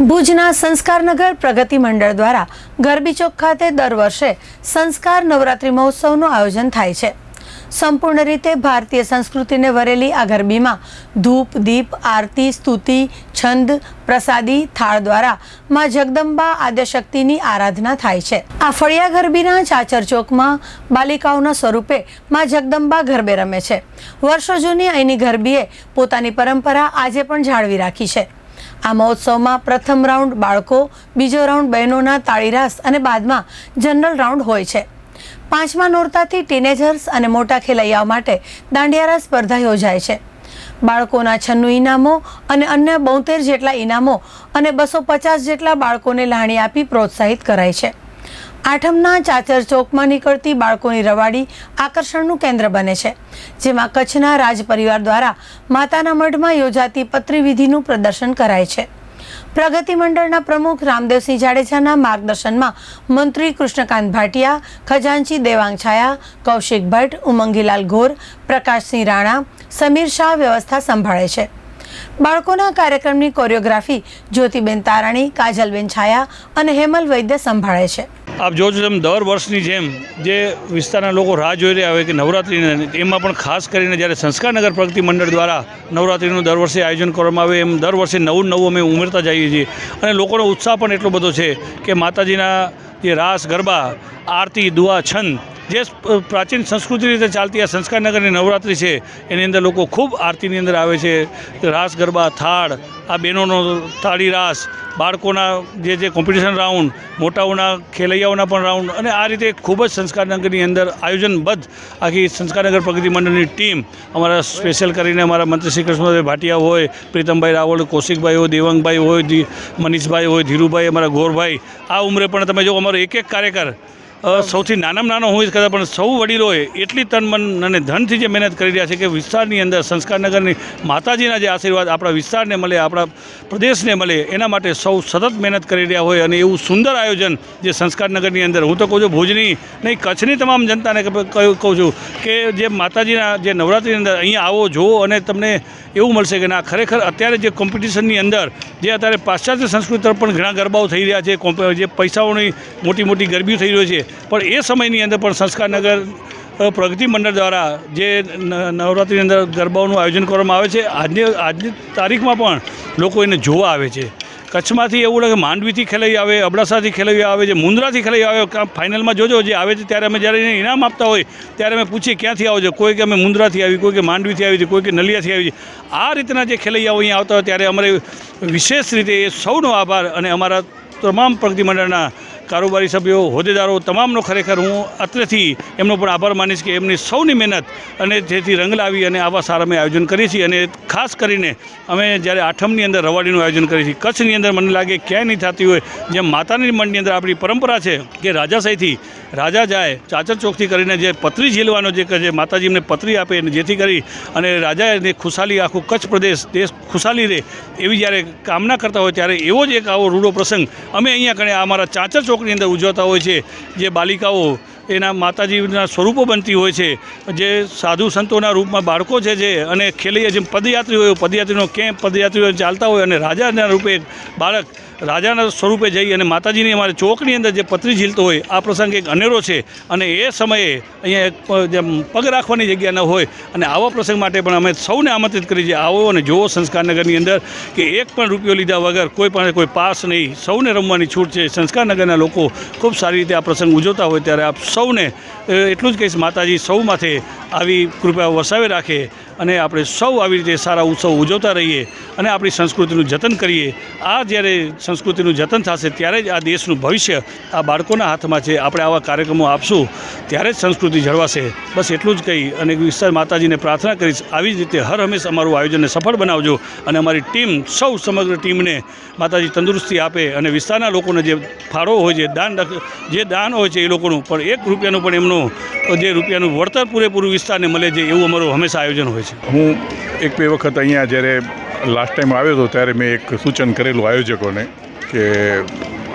ભુજના સંસ્કારનગર પ્રગતિ મંડળ દ્વારા ગરબી ચોક ખાતે દર વર્ષે સંસ્કાર નવરાત્રિ મહોત્સવનું આયોજન થાય છે. સંપૂર્ણ રીતે ભારતીય સંસ્કૃતિને વરેલી આ ગરબીમાં ધૂપ, દીપ, આરતી, સ્તુતિ, છંદ, પ્રસાદી, થાળ દ્વારા માં જગદંબા આદ્યશક્તિની આરાધના થાય છે. આ ફળિયા ગરબીના ચાચર ચોકમાં બાલિકાઓના સ્વરૂપે માં જગદંબા ગરબે રમે છે. વર્ષો જૂની અહીંની ગરબીએ પોતાની પરંપરા આજે પણ જાળવી રાખી છે. આ મહોત્સવમાં પ્રથમ રાઉન્ડ બાળકો, બીજો રાઉન્ડ બહેનોના તાળીરાસ અને બાદમાં જનરલ રાઉન્ડ હોય છે. પાંચમા નોરતાથી ટીનેજર્સ અને મોટા ખેલૈયાઓ માટે દાંડિયારા સ્પર્ધા યોજાય છે. બાળકોના છન્નું ઇનામો અને અન્ય બોતેર જેટલા ઇનામો અને બસો પચાસ જેટલા બાળકોને લાણી આપી પ્રોત્સાહિત કરાય છે. આઠમના ચાચર ચોકમાં નીકળતી બાળકોની રવાડી આકર્ષણનું કેન્દ્ર બને છે, જેમાં કચ્છના રાજ પરિવાર દ્વારા માતાના મઢમાં યોજાતી પત્રીવિધિનું પ્રદર્શન કરાય છે. પ્રગતિ મંડળના પ્રમુખ રામદેવસિંહ જાડેજાના માર્ગદર્શનમાં મંત્રી કૃષ્ણકાંત ભાટિયા, ખજાનચી દેવાંગ છાયા કૌશિક ભટ્ટ, ઉમંગીલાલ ઘોર, પ્રકાશસિંહ રાણા, સમીર શાહ વ્યવસ્થા સંભાળે છે. બાળકોના કાર્યક્રમની કોરિયોગ્રાફી જ્યોતિબેન તારાણી, કાજલબેન છાયા અને હેમલ વૈદ્ય સંભાળે છે. આપ જો છો તેમ દર વર્ષની જેમ જે વિસ્તારના લોકો રાહ જોઈ રહ્યા હોય કે નવરાત્રિને એમાં પણ ખાસ કરીને જ્યારે સંસ્કારનગર પ્રગતિ મંડળ દ્વારા નવરાત્રિનું દર વર્ષે આયોજન કરવામાં આવે, એમ દર વર્ષે નવું નવું અમે ઉમેરતા જઈએ છીએ. અને લોકોનો ઉત્સાહ પણ એટલો બધો છે કે માતાજીના જે રાસ, ગરબા, આરતી, દુઆ, છંદ જે પ્રાચીન સંસ્કૃતિ રીતે ચાલતી આ સંસ્કારનગરની નવરાત્રિ છે, એની અંદર લોકો ખૂબ આરતીની અંદર આવે છે. રાસ, ગરબા, થાળ, આ બહેનોનો થાળી રાસ, બાળકોના જે જે કોમ્પિટિશન રાઉન્ડ મોટાઓના ખેલૈયાઓના પણ રાઉન્ડ અને આ રીતે ખૂબ જ સંસ્કારનગરની અંદર આયોજનબદ્ધ આખી સંસ્કારનગર પ્રગતિ મંડળની ટીમ અમારા સ્પેશિયલ કરીને અમારા મંત્રી શ્રી કૃષ્ણભાઈ ભાટિયા હોય, પ્રીતમભાઈ રાવળ, કૌશિકભાઈ હોય, દેવંગભાઈ હોય મનીષભાઈ હોય, ધીરુભાઈ, અમારા ગોરભાઈ, આ ઉંમરે પણ તમે જો અમારો એક એક કાર્યકર સૌથી નાનામાં નાનો હોય કદાચ પણ સૌ વડીલોએ એટલી તન મન અને ધનથી જે મહેનત કરી રહ્યા છે કે વિસ્તારની અંદર સંસ્કારનગરની માતાજીના જે આશીર્વાદ આપણા વિસ્તારને મળે, આપણા પ્રદેશને મળે, એના માટે સૌ સતત મહેનત કરી રહ્યા હોય અને એવું સુંદર આયોજન જે સંસ્કારનગરની અંદર, હું તો કહું છું ભુજની નહીં, કચ્છની તમામ જનતાને કહું છું કે જે માતાજીના જે નવરાત્રિની અંદર અહીંયા આવો જુઓ અને તમને એવું મળશે કે ના, ખરેખર અત્યારે જે કોમ્પિટિશનની અંદર, જે અત્યારે પાશ્ચાત્ય સંસ્કૃતિ તરફ પણ ઘણા ગરબાઓ થઈ રહ્યા છે જે પૈસાઓની મોટી મોટી ગરબીઓ થઈ રહ્યો છે પણ એ સમયની અંદર પણ સંસ્કારનગર પ્રગતિ મંડળ દ્વારા જે નવરાત્રિની અંદર ગરબાઓનું આયોજન કરવામાં આવે છે, આજની આજની તારીખમાં પણ લોકો એને જોવા આવે છે. કચ્છમાંથી એવું લાગે માંડવીથી ખેલાઈ આવે, અબડાસાથી ખેલાઈ આવે છે મુંદ્રાથી ખેલાઈ આવે ફાઇનલમાં જોજો, જે આવે છે ત્યારે અમે જ્યારે એને ઇનામ આપતા હોય, ત્યારે અમે પૂછીએ ક્યાંથી આવો છો? કોઈ કે અમે મુંદ્રાથી આવી, કોઈ કે માંડવીથી આવી છે, કોઈ કે નલિયાથી આવી આ રીતના જે ખેલૈયાઓ અહીંયા આવતા હોય, ત્યારે અમારે વિશેષ રીતે એ સૌનો આભાર અને અમારા તમામ પ્રગતિ મંડળના કારોબારી સભ્યો, હોદ્દેદારો તમામનો ખરેખર હું અત્રેથી એમનો પણ આભાર માનીશ કે એમની સૌની મહેનત અને જેથી રંગ લાવી અને આવા સારા અમે આયોજન કરીએ છીએ. અને ખાસ કરીને અમે જ્યારે આઠમની અંદર રવાડીનું આયોજન કરીએ છીએ, કચ્છની અંદર મને લાગે ક્યાંય નહીં થતી હોય જેમ માતાની મંડની અંદર આપણી પરંપરા છે કે રાજાશાહીથી રાજા જાય, ચાચર ચોકથી કરીને જે પતરી ઝીલવાનો જે જે માતાજી એમને પતરી આપે અને જેથી કરી અને રાજાને ખુશાલી આખું કચ્છ પ્રદેશ, દેશ ખુશાલી રહે એવી જ્યારે કામના કરતા હોય ત્યારે એવો જ એક આવો રૂડો પ્રસંગ અમે અહીંયા કણે અમારા ચાચર ચોકની અંદર ઉજવતા હોય છે. જે બાલિકાઓ એના માતાજીના સ્વરૂપો બનતી હોય છે. જે સાધુ સંતોના રૂપમાં બાળકો છે જે અને ખેલૈયા જેમ પદયાત્રી હોય, પદયાત્રીનો કેમ્પ પદયાત્રીઓ ચાલતા હોય અને રાજાના રૂપે બાળક રાજાના સ્વરૂપે જઈ અને માતાજીની અમારે ચોકની અંદર જે પતરી ઝીલતો હોય, આ પ્રસંગ એક અનેરો છે. અને એ સમયે અહીંયા એક જેમ પગ રાખવાની જગ્યા ન હોય અને આવા પ્રસંગ માટે પણ અમે સૌને આમંત્રિત કરી છે. આવો અને જુઓ સંસ્કારનગરની અંદર કે એક પણ રૂપિયો લીધા વગર કોઈ પણ કોઈ પાસ નહીં. સૌને રમવાની છૂટ છે. સંસ્કારનગરના લોકો ખૂબ સારી રીતે આ પ્રસંગ ઉજવતા હોય ત્યારે આપ સૌને એટલું જ કહીશ માતાજી સૌ માથે આવી કૃપા વસાવી રાખે. અને આપણે સૌ આવી રીતે સારા ઉત્સવ ઉજવતા રહીએ અને આપણી સંસ્કૃતિનું જતન કરીએ. આ જ્યારે સંસ્કૃતિનું જતન થશે ત્યારે જ આ દેશનું ભવિષ્ય આ બાળકોના હાથમાં છે. આપણે આવા કાર્યક્રમો આપશું ત્યારે જ સંસ્કૃતિ જળવાશે. બસ એટલું જ કહી અને વિસ્તાર માતાજીને પ્રાર્થના કરીશ. આવી જ રીતે હર હંમેશ અમારું આયોજનને સફળ બનાવજો અને અમારી ટીમ, સૌ સમગ્ર ટીમને માતાજી તંદુરસ્તી આપે અને વિસ્તારના લોકોને જે ફાળો હોય છે દાન જે દાન હોય છે એ લોકોનું પણ એક રૂપિયાનું પણ એમનું, જે રૂપિયાનું વળતર પૂરેપૂરું વિસ્તારને મળે છે એવું અમારું હંમેશા આયોજન હોય છે. હું એક બે વખત અહીંયા જ્યારે લાસ્ટ ટાઈમ આવ્યો હતો ત્યારે મેં એક સૂચન કરેલું આયોજકોને કે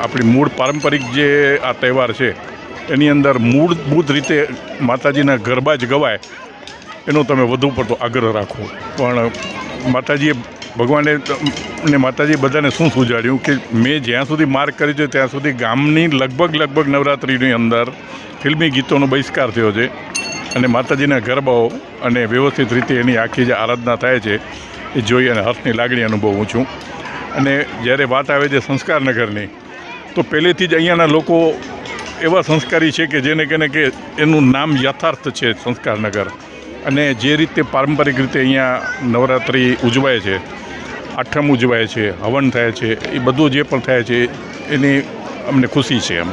આપણી મૂળ પારંપરિક જે આ તહેવાર છે, એની અંદર મૂળભૂત રીતે માતાજીના ગરબા જ ગવાય, એનો તમે વધુ પડતો આગ્રહ રાખો. પણ માતાજીએ ભગવાને, ને માતાજી બધાને શું સુજાડ્યું કે મેં જ્યાં સુધી માર્ગ કરી છે, ત્યાં સુધી ગામની લગભગ લગભગ નવરાત્રિની અંદર ફિલ્મી ગીતોનો બહિષ્કાર થયો છે. અને માતાજીના ગરબાઓ અને વ્યવસ્થિત રીતે એની આખી જે આરાધના થાય છે, એ જોઈ અને હર્ષની લાગણી અનુભવું છું. અને જ્યારે વાત આવે છે સંસ્કારનગરની તો પહેલેથી જ અહીંયાના લોકો એવા સંસ્કારી છે કે જેને કહેને કે એનું નામ યથાર્થ છે સંસ્કારનગર અને જે રીતે પારંપરિક રીતે અહીંયા નવરાત્રિ ઉજવાય છે, આઠમ ઉજવાય છે, હવન થાય છે, એ બધું જે પણ થાય છે, એની અમને ખુશી છે એમ.